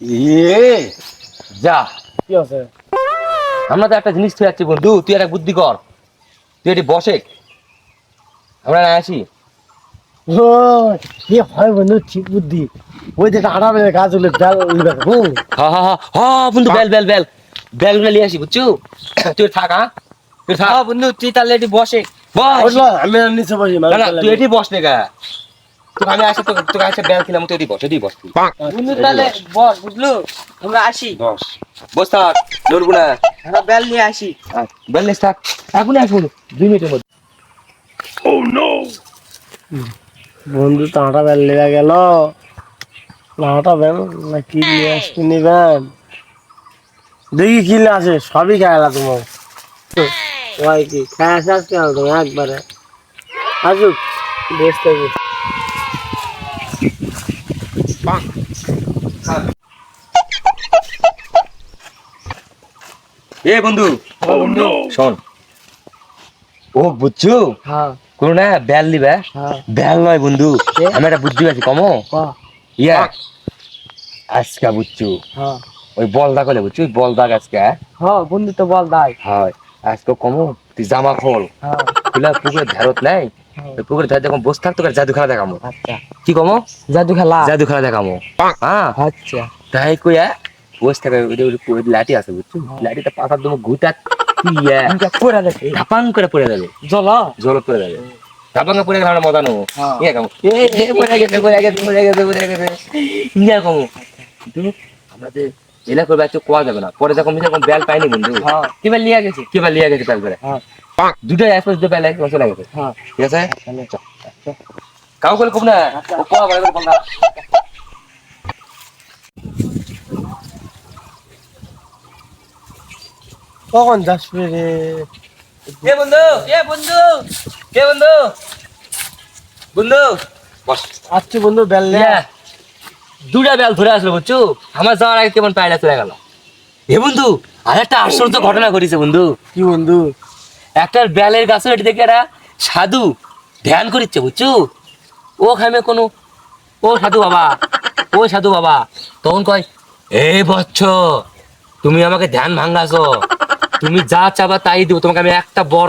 ইয়ে যা। কি আছে? আমরা তো একটা জিনিস তুই যাচ্ছি বন্ধু তুই একটা বুদ্ধি কর। তুই এটি বসে। আমরা না আসি ও কি হয় বন্ধু ঠিক বুদ্ধি। ওই যে আড়া বেড়ে গাছ উলে ডাল উলবে হা? হা হা হা বন্ধু বেল বেল বেল। বেলগুলো নিয়ে আসি বুঝছ? তুই থাক হ্যাঁ? তুই থাক। বন্ধু তুই তাহলে এটি বসে। বস। বুঝলো আমি আর নিচে বসি না না তুই এটি বস নে গা। তোকে আমি আসে তোকে তোকে আসে বেল খেলাম তুই এটি বস এটি বস তুই। বন্ধু তাহলে বস বুঝলো? আমরা আসি। বস। বস থাক লড়বো না। আমরা বেল নিয়ে আসি। বেল নিস থাক। এখনই আসব। দুই মিনিটের মধ্যে। বন্ধু তো আটা বেল লেগে গেল। না আটা বেল না কি নিয়ে আসতে নিবেন? দেখি কি নিয়ে আসে সবই খাইলা তোমার। ওই কি আজকে তুমি একবারে। আসুক। বেশ এ বন্ধু। শোন। ও বুঝছ? হ্যাঁ। কোন না বেল নিবে। হ্যাঁ। বেল নয় বন্ধু? আমি একটা বুদ্ধি পাচ্ছি কমো? হ্যাঁ ইয়া। আজকা বুঝছ? হ্যাঁ। ওই বল দা কলে বুঝছ? ওই বল দাগ আজকে। হ্যাঁ বন্ধু তো বল দাই হয়। আজকে কমো তুই জামা খোল হ্যাঁ। তুলা পুকুরের ধারত নাই ওই পুকুরের ধারে যখন বসে থাকতো জাদু খেলা দেখামো। আচ্ছা। কি কমো? জাদু খেলা। জাদু খেলা দেখামো। হ্যাঁ। আচ্ছা। তাই কইয়া বসে থাকে ওই লাঠি আছে বুঝছ? লাঠিটা পাতার দমে ঘুটা পুরা দেখে ধাপাং করে পড়ে যাবে। জল। জল পড়ে যাবে। ধাপাং পড়ে গেলে আমরা মজা নেব। হ্যাঁ। ইয়া কামো। এ এ পড়ে গেছে পড়ে গেছে পড়ে গেছে পড়ে গেছে। ইয়া কামো। কিন্তু আমাদের এলা করবে একটু কোয়া যাবে না? পরে যখন বেল পাইনি বন্ধু। হ্যাঁ। কিবার লিয়া গেছে? কিবার লিয়া গেছে বেল করে হ্যাঁ। দুটাই একসাথে দুটো বেল চলে গেছে। হ্যাঁ। ঠিক আছে? কাউ করে খুব না? কোয়া বলে বল না কখন যাস রে? এ বন্ধু? এ বন্ধু? কে বন্ধু? বন্ধু? বস আচ্ছা বন্ধু বেল লে ইয়া দুটা বেল ধরে আসলো বুঝছ? আমার যাওয়ার আগে কেমন পায়রা চলে গেল। এ বন্ধু আর একটা আশ্চর্য ঘটনা ঘটেছে বন্ধু। কি বন্ধু? একটা বেলের গাছের এটি দেখে একটা সাধু ধ্যান করিচ্ছে বুঝছ? ও খামে কোনো ও সাধু বাবা ও সাধু বাবা। তখন কয় এই বচ্চ তুমি আমাকে ধ্যান ভাঙাছো। তুমি যা চাবা তাই দিব তোমাকে আমি একটা বর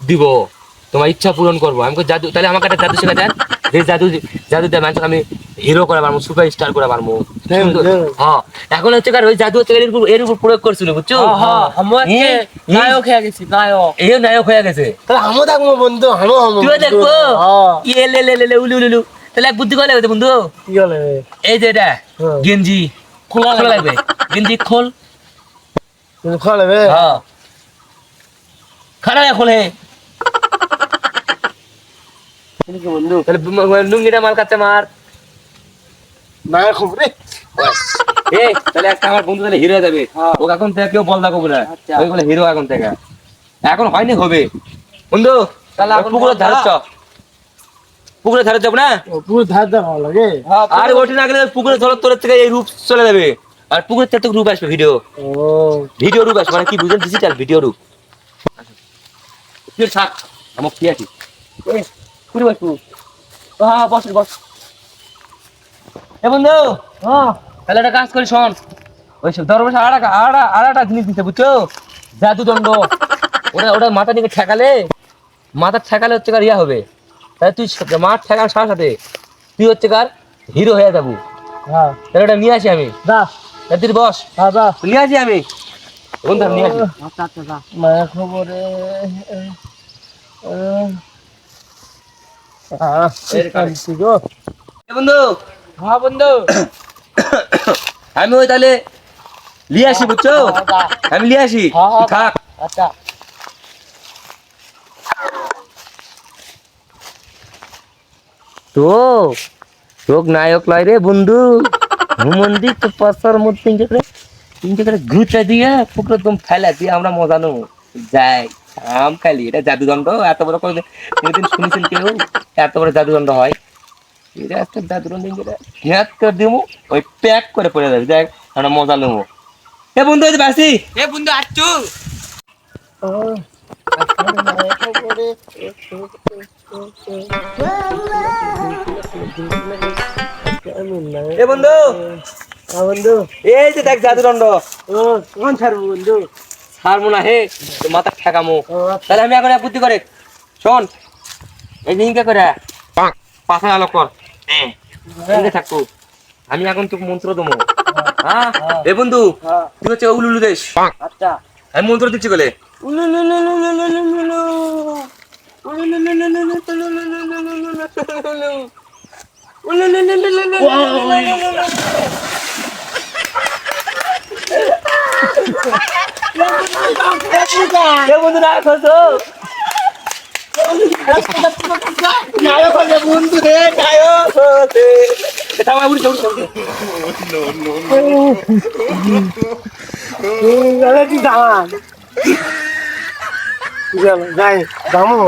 দিব। তোমার ইচ্ছা পূরণ করব। আমি জাদু তাহলে আমাকে একটা জাদু শেখা দেন। যে জাদু জাদু দেয় মানুষকে আমি হিরো করে পারব সুপার স্টার করে পারব সুন্দর- দেন। হ্যাঁ এখন হচ্ছে কার ওই জাদু হচ্ছে এর উপর প্রয়োগ করছিল বুঝছ? আমরা এ- এ- নায়ক হয়ে গেছি নায়ক। এ নায়ক হয়ে গেছে। তাহলে আমো দেখব বন্ধু তুই দেখব হ্যাঁ। ইয়ে লে লে লে উলু উলু তাহলে এক বুদ্ধি করে লাগবে বন্ধু। কি হলে এই যে এটা হ্যাঁ। গেঞ্জি। খোলা লাগবে। গেঞ্জি খোল। খালে বে হ্যাঁ। খোলে বন্ধু? তাহলে লুঙ্গিটা মাল কাচ্ছে মার। না খুব রে। এই তাহলে একটা আমার বন্ধু তাহলে হিরো যাবে। হ্যাঁ। ও এখন থেকে কেউ বল দেখো বলে আচ্ছা। ওই বলে হিরো এখন থেকে। এখন হয়নি হবে। বন্ধু তাহলে এখন পুকুরের ধারে চ পুকুরের ধারে যাব না? ও পুরো ধার লাগে। আর ওঠে না গেলে পুকুরের ধরো তোর থেকে এই রূপ চলে যাবে। আর পুকুরের থেকে রূপ আসবে ভিডিও ও। ভিডিও রূপ আসবে মানে কি বুঝলেন? ডিজিটাল ভিডিও রূপ। তুই থাক আমার কি আছি? পুরি বস হ্যাঁ বস বস। এ বন্ধু তাহলে একটা কাজ করি শোন। ওই আর একটা আর একটা- জিনিস দিতে বুঝছ? জাদুদণ্ড। ওটা ওটা মাথা দিকে ঠেকালে মাথা ঠেকালে হচ্ছে কার ইয়া হবে। তাহলে তুই মাঠ ঠেকার সাথে সাথে তুই হচ্ছে কার হিরো হয়ে যাব। হ্যাঁ। তাহলে ওটা নিয়ে আসি আমি। দা তুই বস। হ্যাঁ দা নিয়ে আসি আমি। বন্ধু নিয়ে আসি। আচ্ছা আচ্ছা আচ্ছা। খবরে বন্ধু হ্যাঁ বন্ধু। আমি ওই তাহলে নিয়ে আসি বুঝছ? হ্যাঁ, আমি নিয়ে আসি। হ্যাঁ, হ্যাঁ, থাক। আচ্ছা। তো তোক নায়ক লয় রে বন্ধু। হুমন্দি তো পাশার মধ্যে তিনটে করে তিনটে করে ঘুচা দিয়ে পুকুরে একদম ফেলা দিয়ে আমরা মজা নেব। যাই আম খালি। এটা জাদুদণ্ড। এত বড় করে কোনোদিন শুনেছেন কেউ? এত বড় জাদুদণ্ড হয়। এটা একটা জাদুদণ্ড যেটা হ্যাঁ করে দিব ওই প্যাক করে পড়ে যাবে। দেখ আমরা মজা নেব এ বন্ধু এই যে বাসি। এ বন্ধু আচ্ছু এ বন্ধু। হ্যাঁ বন্ধু। এই যে দেখ জাদুদণ্ড ও কোন ছাড়বো বন্ধু? হার মনে হে। মাথা ঠেকামো। ও, তাহলে আমি এখন এক বুদ্ধি করে। শোন এই দিনকে করে পাশে আলো কর। থাকব আমি এখন তোকে মন্ত্র দেবো। হ্যাঁ। এ বন্ধু হ্যাঁ, তুই হচ্ছে উলুলু দেশ। আচ্ছা। আমি মন্ত্র দিচ্ছি বলে। বন্ধু না যাই দামো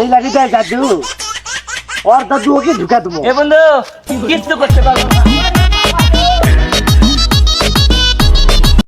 এই যায় দাদু। ওর দাদু ওকে ঢুকা দেবো। এ বন্ধু কিচ্ছু করতে পারব